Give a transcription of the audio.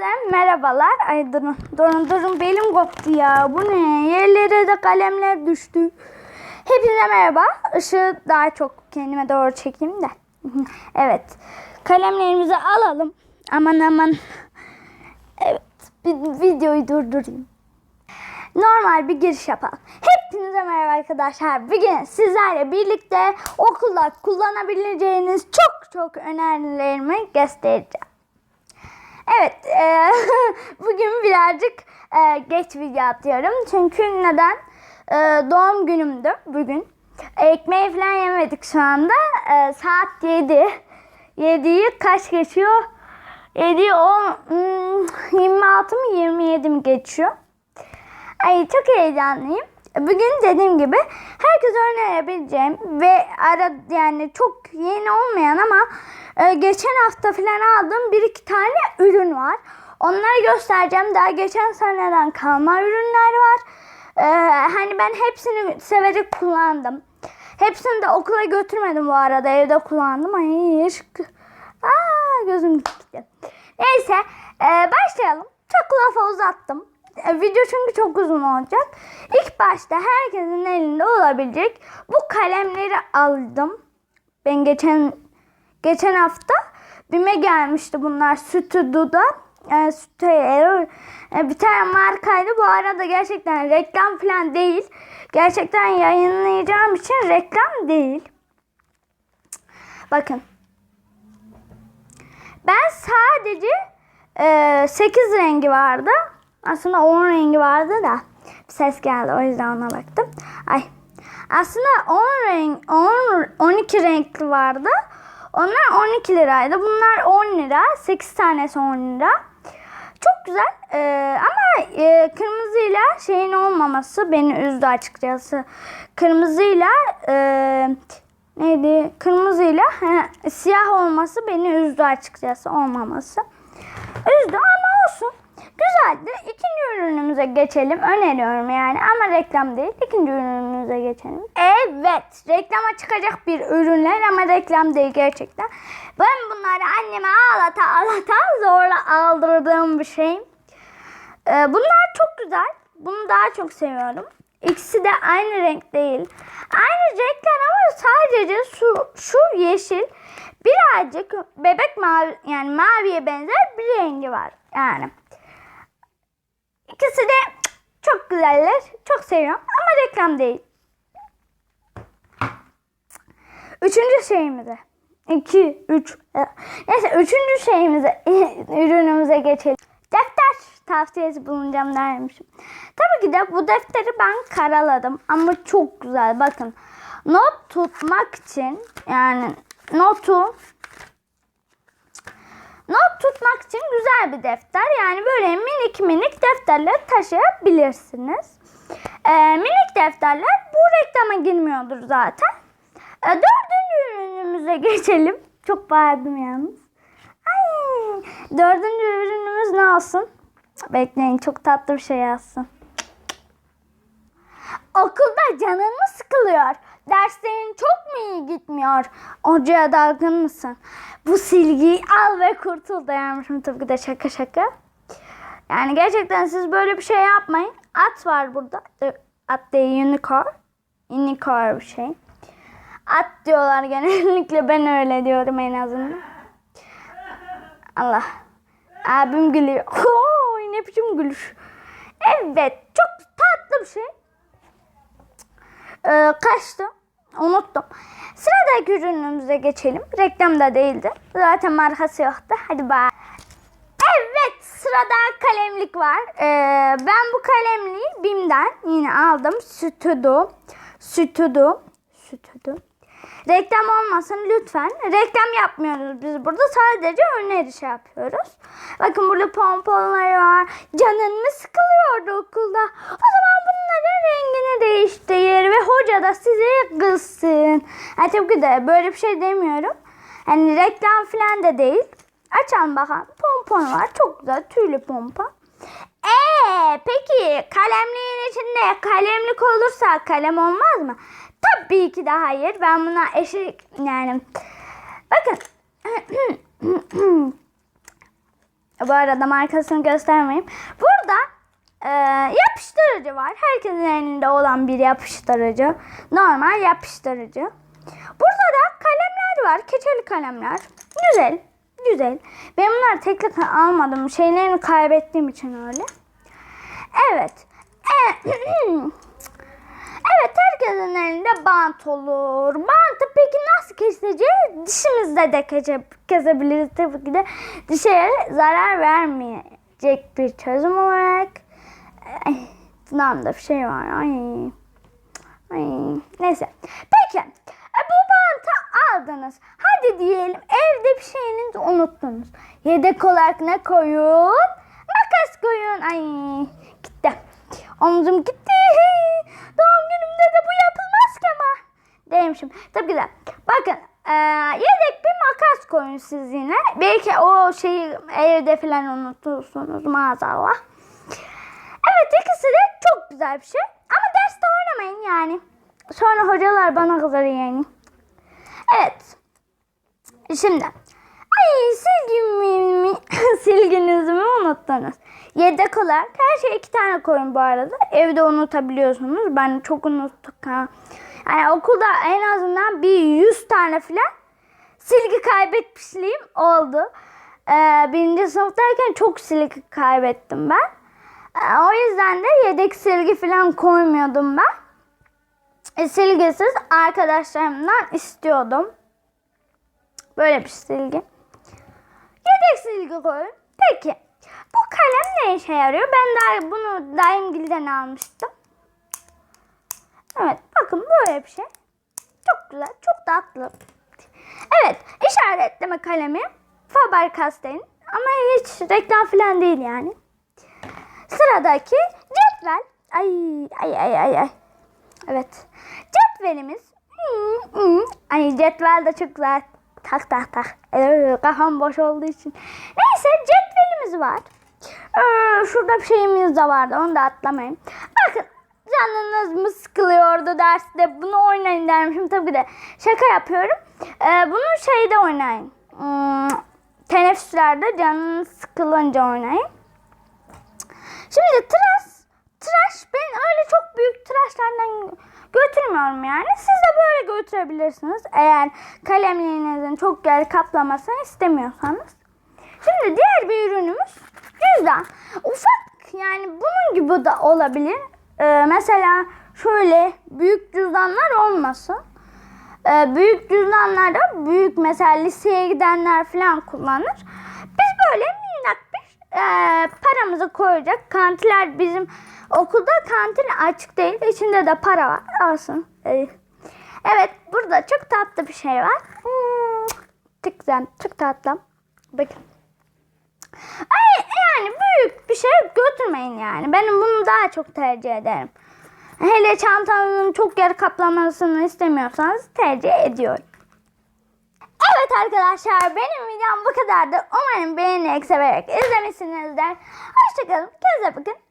Herkese merhabalar. Ay durun, durun, durun. Belim koptu ya. Bu ne? Yerlere de kalemler düştü. Hepinize merhaba. Işığı daha çok kendime doğru çekeyim de. evet. Kalemlerimizi alalım. Aman aman. Evet. Bir videoyu durdurayım. Normal bir giriş yapalım. Hepinize merhaba arkadaşlar. Bugün sizlerle birlikte okulda kullanabileceğiniz çok çok önerilerimi göstereceğim. Evet, e, bugün birazcık e, geç video atıyorum. Çünkü neden? E, doğum günümdü bugün. Ekmeği falan yemedik şu anda. E, saat 7. 7'yi kaç geçiyor? 7 10 hmm, 26 mı 27 mi geçiyor? Ay çok heyecanlıyım. Bugün dediğim gibi herkese önerebileceğim ve ara yani çok yeni olmayan ama e, geçen hafta falan aldığım bir iki tane ürün var. Onları göstereceğim. Daha geçen seneden kalma ürünler var. E, hani ben hepsini severek kullandım. Hepsini de okula götürmedim bu arada. Evde kullandım. Ay ışık. Aa gözüm gitti. Neyse e, başlayalım. Çok lafa uzattım. E, Video çünkü çok uzun olacak. İlk başta herkesin elinde olabilecek bu kalemleri aldım. Ben geçen geçen hafta BİM'e gelmişti bunlar Stüdyo'da. Yani Stüdyo e, bir tane markaydı. Bu arada gerçekten reklam falan değil. Gerçekten yayınlayacağım için reklam değil. Bakın. Ben sadece e, 8 rengi vardı. Aslında 10 rengi vardı da bir ses geldi o yüzden ona baktım. Ay. Aslında 10 renk 10 12 renkli vardı. Onlar 12 liraydı. Bunlar 10 lira. 8 tanesi 10 lira. Çok güzel. Ee, ama e, kırmızıyla şeyin olmaması beni üzdü açıkçası. Kırmızıyla e, neydi? Kırmızıyla he, siyah olması beni üzdü açıkçası olmaması. Üzdü ama olsun. Güzeldi. İkinci ürünümüze geçelim. Öneriyorum yani ama reklam değil. İkinci ürünümüze geçelim. Evet. Reklama çıkacak bir ürünler ama reklam değil gerçekten. Ben bunları anneme ağlata ağlata zorla aldırdığım bir şey. Bunlar çok güzel. Bunu daha çok seviyorum. İkisi de aynı renk değil. Aynı renkler ama sadece şu, şu yeşil birazcık bebek mavi yani maviye benzer bir rengi var. Yani İkisi de çok güzeller. Çok seviyorum ama reklam değil. Üçüncü şeyimize. iki, üç. Neyse üçüncü şeyimize, ürünümüze geçelim. Defter tavsiyesi bulunacağım dermişim. Tabii ki de bu defteri ben karaladım ama çok güzel. Bakın not tutmak için yani notu Not tutmak için güzel bir defter. Yani böyle minik minik defterler taşıyabilirsiniz. Ee, minik defterler bu reklama girmiyordur zaten. Ee, dördüncü ürünümüze geçelim. Çok bağırdım yalnız. Ay, dördüncü ürünümüz ne olsun? Bekleyin çok tatlı bir şey yazsın. Okulda canın mı sıkılıyor? Derslerin çok mu iyi gitmiyor? Hocaya dalgın mısın? Bu silgiyi al ve kurtul dayanmışım tabii ki de şaka şaka. Yani gerçekten siz böyle bir şey yapmayın. At var burada. At değil unicorn. Unicorn bir şey. At diyorlar genellikle ben öyle diyorum en azından. Allah. Abim gülüyor. Oy ne biçim gülüş. Evet çok tatlı bir şey. Ee, kaçtı. Unuttum. Sıradaki ürünümüze geçelim. Reklamda değildi. Zaten markası yoktu. Hadi bay. Evet sırada kalemlik var. Ee, ben bu kalemliği BİM'den yine aldım. Stüdyo. Stüdyo. Stüdyo. Reklam olmasın lütfen. Reklam yapmıyoruz biz burada. Sadece öneri şey yapıyoruz. Bakın burada pompaları var. Canın mı sıkılıyordu okulda? O zaman bunların Yani tabii ki de böyle bir şey demiyorum. Hani reklam falan da değil. Açalım bakalım. Pompon var. Çok güzel. Tüylü pompa. Ee, peki kalemliğin içinde kalemlik olursa kalem olmaz mı? Tabii ki de hayır. Ben buna eşit yani bakın Bu arada markasını göstermeyeyim. Burada e, yapıştırıcı var. Herkesin elinde olan bir yapıştırıcı. Normal yapıştırıcı. Burada da kalemler var. Keçeli kalemler. Güzel. Güzel. Ben bunları tek tek almadım. Şeylerini kaybettiğim için öyle. Evet. Evet herkesin elinde bant olur. Bantı peki nasıl keseceğiz? Dişimizle de kese, kesebiliriz tabii ki de. Dişe zarar vermeyecek bir çözüm olarak. Ay, dudağımda bir şey var. Ay. Ay. Neyse. Peki. E, bu bantı aldınız. Hadi diyelim evde bir şeyinizi unuttunuz. Yedek olarak ne koyun? Makas koyun. Ay gitti. Omzum gitti. Doğum günümde de bu yapılmaz ki ama. Demişim. Tabii ki de. Bakın e, yedek bir makas koyun siz yine. Belki o şeyi evde falan unutursunuz maazallah. Evet ikisi de çok güzel bir şey. Ama derste oynamayın yani. Sonra hocalar bana kızar yani. Evet. Şimdi. Ay silgimi, silginizi mi unuttunuz? Yedek olarak her şey iki tane koyun bu arada. Evde unutabiliyorsunuz. Ben çok unuttuk ha. Yani okulda en azından bir 100 tane falan silgi kaybetmişliğim oldu. Ee, birinci sınıftayken çok silgi kaybettim ben. Ee, o yüzden de yedek silgi falan koymuyordum ben. E, silgisiz arkadaşlarımdan istiyordum. Böyle bir silgi. Yedek silgi koyun. Peki. Bu kalem ne işe yarıyor? Ben daha bunu Daimgil'den almıştım. Evet. Bakın böyle bir şey. Çok güzel. Çok tatlı. Evet. işaretleme kalemi. Faber-Castell'in. Ama hiç reklam falan değil yani. Sıradaki cetvel. Ay ay ay ay ay. Evet. Cetvelimiz. Ay cetvel de çok güzel. Tak tak tak. Ee, kafam boş olduğu için. Neyse cetvelimiz var. Ee, şurada bir şeyimiz de vardı. Onu da atlamayın. Bakın canınız mı sıkılıyordu derste bunu oynayın dermişim. Tabii ki de şaka yapıyorum. Ee, bunu şeyde oynayın. Hmm, teneffüslerde canınız sıkılınca oynayın. Şimdi tıraş, tıraş ben öyle çok büyük tıraşlardan götürmüyorum yani. Siz de böyle götürebilirsiniz. Eğer kalemlerinizin çok yer kaplamasını istemiyorsanız. Şimdi diğer bir ürünümüz cüzdan. Ufak yani bunun gibi de olabilir. Ee, mesela şöyle büyük cüzdanlar olmasın. Ee, büyük cüzdanlarda büyük mesela liseye gidenler falan kullanır. Biz böyle e, paramızı koyacak. Kantiler bizim okulda kantin açık değil. İçinde de para var. Alsın. Ee, Evet burada çok tatlı bir şey var. Hmm, çok güzel. Çok tatlı. Bakın. Ay, yani büyük bir şey götürmeyin yani. Benim bunu daha çok tercih ederim. Hele çantanızın çok yer kaplamasını istemiyorsanız tercih ediyorum. Evet arkadaşlar benim videom bu kadardı. Umarım beğenerek severek izlemişsinizdir. Hoşçakalın. Kendinize bakın.